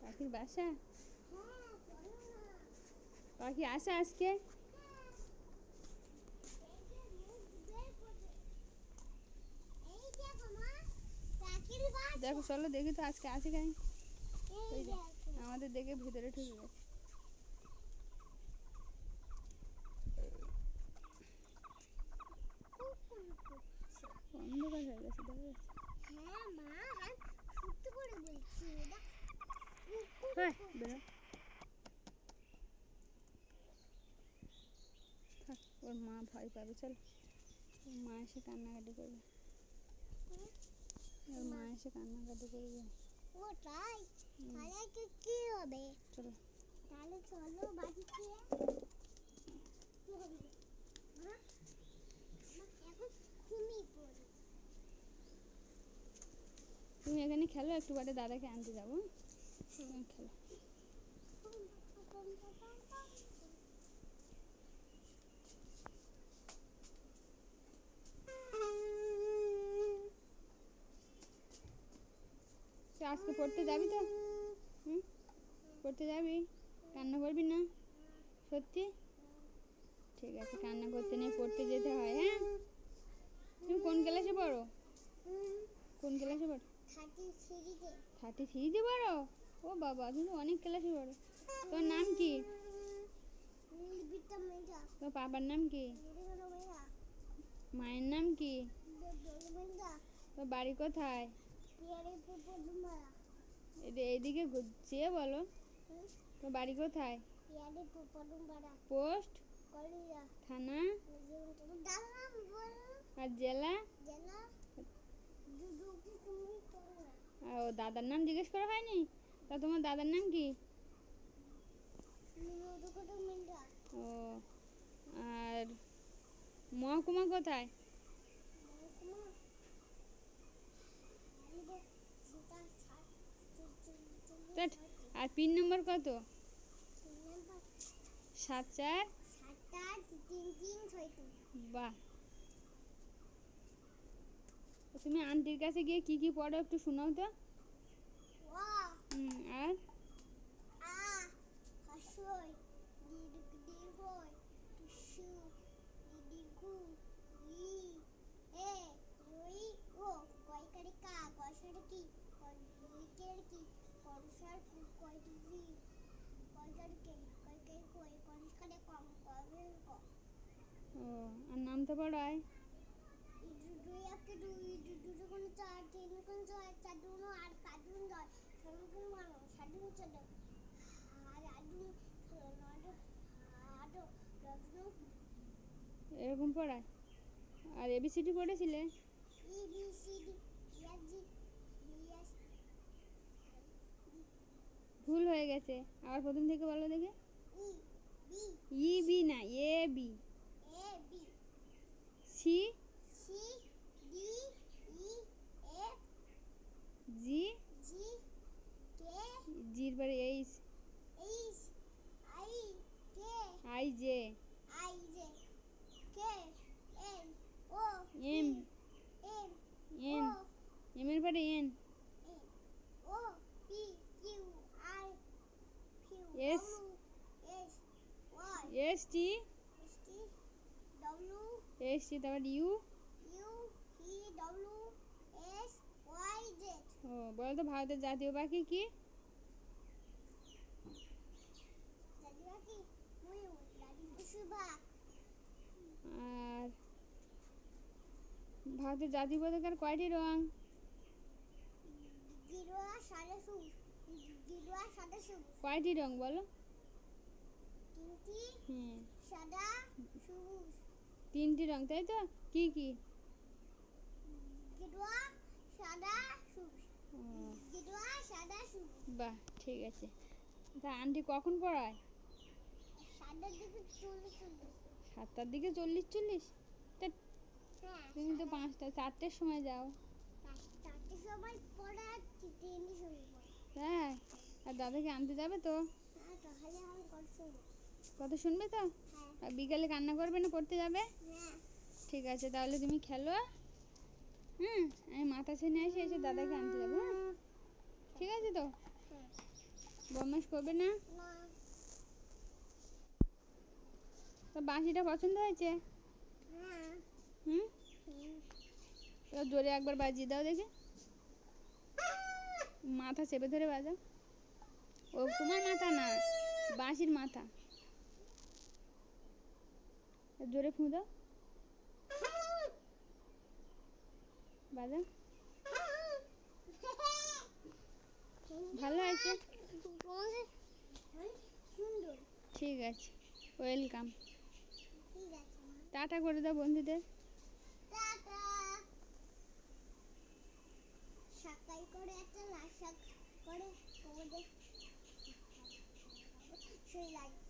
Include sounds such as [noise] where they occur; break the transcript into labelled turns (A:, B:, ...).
A: পাখির বাসা
B: হ্যাঁ চলো না
A: পাখি আসে আজকে
B: এই যে মুখ বের করবে এই দেখো মা পাখির বাসা
A: দেখো চলো দেখি তো আজকে আছে কেন
B: এই
A: ওই যে।
B: দেখো
A: আমাদের দেখে ভিতরে ঢুকে গেছে
B: খুব ফোন করছে
A: অন্ধকার হয়ে গেছে দেখা যাচ্ছে
B: হ্যাঁ মা আমি সত্যি করে বলছি
A: বেরো থাক ওর মা ভয় পাবে চল। ওর মা এসে কান্নাকাটি করবে। ওর মা এসে কান্নাকাটি করবে।
B: ও তাই? তাহলে কি কি হবে?
A: চলো।
B: তাহলে চলো ঘুমিয়ে পড়ি
A: তুমি এখানে খেলো একটু বাদে দাদাকে আনতে যাব। আজকে পড়তে যাবি তো? হুম? পড়তে যাবি? কান্না করবি না? সত্যি? ঠিক আছে কান্না করতে নেই পড়তে যেতে হয় হ্যাঁ? তুমি কোন ক্লাসে পড়ো? কোন ক্লাসে পড়ো?
B: থার্টি থ্রিতে।
A: থার্টি থ্রিতে পড়ো? ও বাবা তুমি অনেক ক্লাসে পড়ো। তোর নাম কি? তোর বাবার নাম কি? মায়ের নাম কি? তোর বাড়ি কোথায়? এইদিকে ঘু- চেয়ে বলো তোর বাড়ি কোথায়? পোস্ট? থানা? আর জেলা? ও দাদার নাম জিজ্ঞেস করা হয়নি? তা তোমার দাদার নাম কি? ও আর মহকুমা কোথায়? আর পিন নম্বর কত? সাত চার? বাহ। তুমি আন্টির কাছে গিয়ে কি কি পড়ো একটু শোনাও তো।
B: ও
A: আর নাম তো পড়ায়
B: ইদু দুই একটা দুই দুটো কোন চার তিন কোন ছয় চার দুনো আর পাঁচ দুন দশ ছয় কোন বারো সাত দুন চোদ্দ আর আট দুন নয় আট দশ দুন
A: এরকম পড়ায়? আর এবিসিডি পড়েছিলে? ভুল হয়ে গেছে। আবার প্রথম থেকে বলো দেখে।
B: E B.
A: না A B.
B: A B.
A: C
B: C?
A: S. T তারপর U
B: U P W S Y Z
A: O, বলো তো ভারতের জাতীয় পাখি কি? আর ভারতের জাতীয় পতাকার কয়টি রং?
B: সাদা সবুজ
A: কয়টি রং বলো?
B: তিনটি
A: হ্যাঁ
B: সাদা সবুজ।
A: তিনটি রং তাই তো? কি কি?
B: গিরোয়া সাদা সবুজ।
A: ও,
B: সাদা সবুজ।
A: বাহ ঠিক আছে। তা আন্টি কখন পড়ায়?
B: সাদার দিকে চল্লিশ চল্লিশ।
A: সাতটার দিকে চল্লিশ চল্লিশ?
B: হ্যাঁ
A: তুমি তো পাঁচটা চারটের সময় যাও।
B: চারটের সময় পড়া তিনটের সময় পড়া
A: হ্যাঁ আর দাদাকে আনতে যাবে তো? কথা শুনবে তো?
B: হ্যাঁ।
A: আর বিকালে কান্না করবে না পড়তে যাবে?
B: হ্যাঁ।
A: ঠিক আছে তাহলে তুমি খেলো। হুম আমি মাথা ছেনে এসে এসে দাদাকে আনতে যাব হ্যাঁ ঠিক আছে তো? বদমাস করবে না? তো বাঁশিটা পছন্দ হয়েছে?
B: হ্যাঁ।
A: হুম? জোরে একবার বাজিয়ে দাও দেখি। [laughs] মাথা চেপে ধরে বাজাও। ও তোমার মাথা না, বাঁশির মাথা। জোরে ফুঁ দাও। বাজাও ভালো
B: সুন্দর
A: ঠিক আছে, ওয়েলকাম।
B: আছে
A: টাটা করে দাও বন্ধুদের।
B: সাকাই করে একটা লাল শাক করে tree like